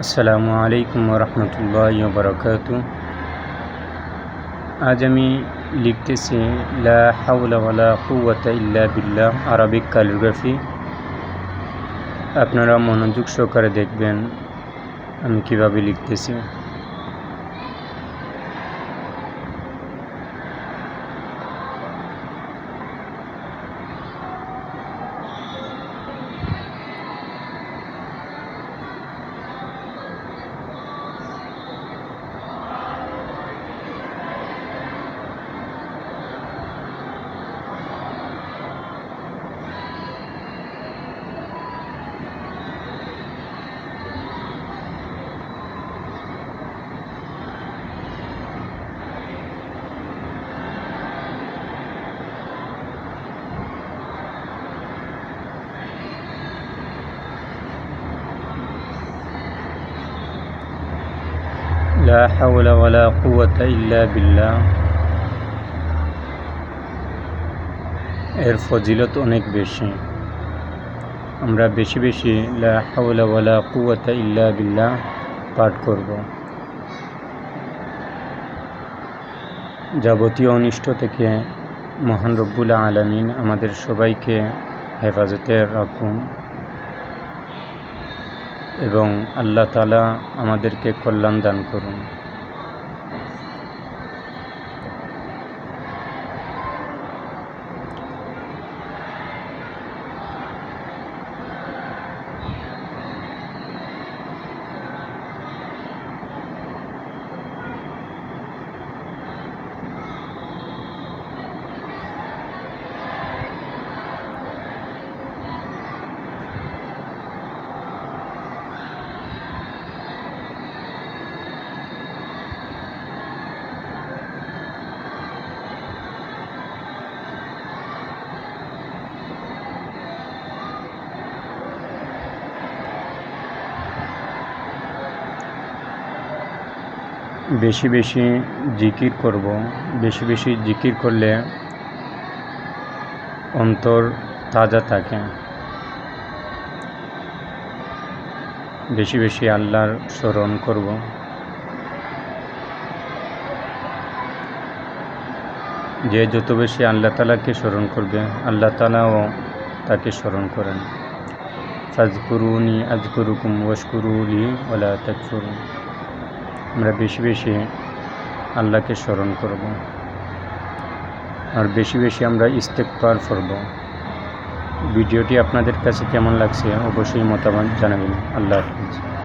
আসসালামু আলাইকুম রহমতুল্লাহ বরকাত আজ আমি লিখতেছি, লা ইল্লা বিল্লাহ আরবিক ক্যালিগ্রাফি আপনারা মনোযোগ সহকারে দেখবেন আমি কীভাবে লিখতেছি। লা হাওলা ওয়ালা কুওয়াতা ইল্লা বিল্লাহ এর ফজিলত অনেক বেশি। আমরা বেশি বেশি লা হাওলা ওয়ালা ইল্লা বিল্লাহ পাঠ করব। যাবতীয় অনিষ্ট থেকে মহান রব্বুল আলমিন আমাদের সবাইকে হেফাজতে রাখুন। এবং আল্লাহ তালা আমাদেরকে কল্যাণ দান করুন। বেশি বেশি জিকির করব। বেশি বেশি জিকির করলে অন্তর তাজা থাকে। বেশি বেশি আল্লাহর স্মরণ করব। যে যত বেশি আল্লাহ তালাকে স্মরণ করবে, আল্লাহ তালাও তাকে স্মরণ করেন। ফাজকুরুনি আজকুরুকুম ওয়াশকুরুলি ওলা তাকফুরুন। আমরা বেশি বেশি আল্লাহকে স্মরণ করব। আর বেশি বেশি আমরা ইস্তেকবার করব। ভিডিওটি আপনাদের কাছে কেমন লাগছে অবশ্যই মতামত জানাবেন। আল্লাহ হাফিজ।